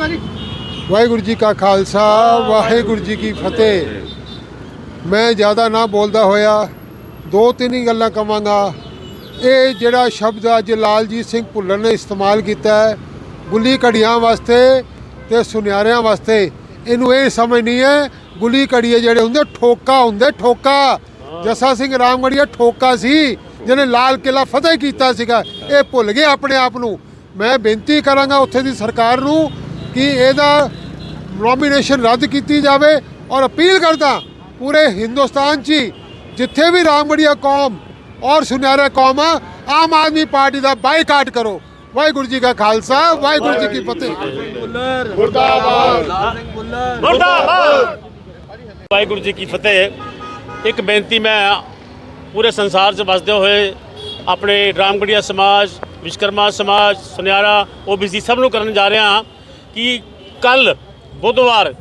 ਭਾਜੀ ਵਾਹਿਗੁਰੂ ਜੀ ਕਾ ਖਾਲਸਾ ਵਾਹਿਗੁਰੂ ਜੀ ਕੀ ਫਤਿਹ। ਮੈਂ ਜ਼ਿਆਦਾ ਨਾ ਬੋਲਦਾ ਹੋਇਆ ਦੋ ਤਿੰਨ ਹੀ ਗੱਲਾਂ ਕਵਾਂਗਾ। ਇਹ ਜਿਹੜਾ ਸ਼ਬਦ ਅੱਜ ਲਾਲਜੀਤ ਸਿੰਘ ਭੁੱਲਰ ਨੇ ਇਸਤੇਮਾਲ ਕੀਤਾ ਹੈ ਗੁੱਲੀ ਘੜੀਆਂ ਵਾਸਤੇ ਤੇ ਸੁਨਿਆਰਿਆਂ ਵਾਸਤੇ। ਇਹਨੂੰ ਇਹ ਸਮਝ ਨਹੀਂ ਹੈ ਗੁੱਲੀ ਘੜੀਏ ਜਿਹੜੇ ਹੁੰਦੇ ਠੋਕਾ ਹੁੰਦੇ ਠੋਕਾ। ਜੱਸਾ ਸਿੰਘ ਰਾਮਗੜੀਆ ਠੋਕਾ ਸੀ ਜਿਹਨੇ ਲਾਲ ਕਿਲਾ ਫਤਿਹ ਕੀਤਾ ਸੀਗਾ। ਇਹ ਭੁੱਲ ਗਏ ਆਪਣੇ ਆਪ ਨੂੰ। ਮੈਂ ਬੇਨਤੀ ਕਰਾਂਗਾ ਉੱਥੇ ਦੀ ਸਰਕਾਰ ਨੂੰ ਕਿ ਇਹਦਾ ਨੋਮੀਨੇਸ਼ਨ ਰੱਦ ਕੀਤੀ ਜਾਵੇ ਔਰ ਅਪੀਲ ਕਰਦਾ ਪੂਰੇ ਹਿੰਦੁਸਤਾਨ 'ਚ ਹੀ ਜਿੱਥੇ ਵੀ ਰਾਮਗੜੀਆ ਕੌਮ ਔਰ ਸੁਨਿਆਰਾ ਕੌਮ ਆ ਆਮ ਆਦਮੀ ਪਾਰਟੀ ਦਾ ਬਾਈਕਾਟ ਕਰੋ। ਵਾਹਿਗੁਰੂ ਜੀ ਕਾ ਖਾਲਸਾ ਵਾਹਿਗੁਰੂ ਜੀ ਕੀ ਫਤਿਹ। ਮੁਰਦਾਬਾਦ ਵਾਹਿਗੁਰੂ ਜੀ ਕੀ ਫਤਿਹ। ਇੱਕ ਬੇਨਤੀ ਮੈਂ ਪੂਰੇ ਸੰਸਾਰ 'ਚ ਵਸਦੇ ਹੋਏ ਆਪਣੇ ਰਾਮਗੜੀਆ ਸਮਾਜ ਵਿਸ਼ਕਰਮਾ ਸਮਾਜ ਸੁਨਿਆਰਾ ਓਬੀਸੀ ਸਭ ਨੂੰ ਕਰਨ ਜਾ ਰਿਹਾ ਹਾਂ। ਕਿ ਕੱਲ ਬੁੱਧਵਾਰ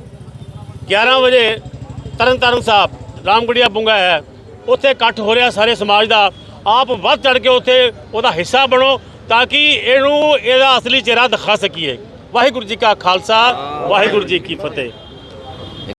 11 ਵਜੇ ਤਰਨਤਾਰਨ ਸਾਹਿਬ ਰਾਮਗੜੀਆ ਬੁੰਗਾ ਹੈ। ਉੱਥੇ ਇਕੱਠ ਹੋ ਰਿਹਾ ਸਾਰੇ ਸਮਾਜ ਦਾ। ਆਪ ਵੱਧ ਚੜ ਕੇ ਉੱਥੇ ਉਹਦਾ ਹਿੱਸਾ ਬਣੋ ਤਾਂ ਕਿ ਇਹਨੂੰ ਇਹਦਾ ਅਸਲੀ ਚਿਹਰਾ ਦਿਖਾ ਸਕੀਏ। ਵਾਹਿਗੁਰੂ ਜੀ ਕਾ ਖਾਲਸਾ, ਵਾਹਿਗੁਰੂ ਜੀ ਕੀ ਫਤਿਹ।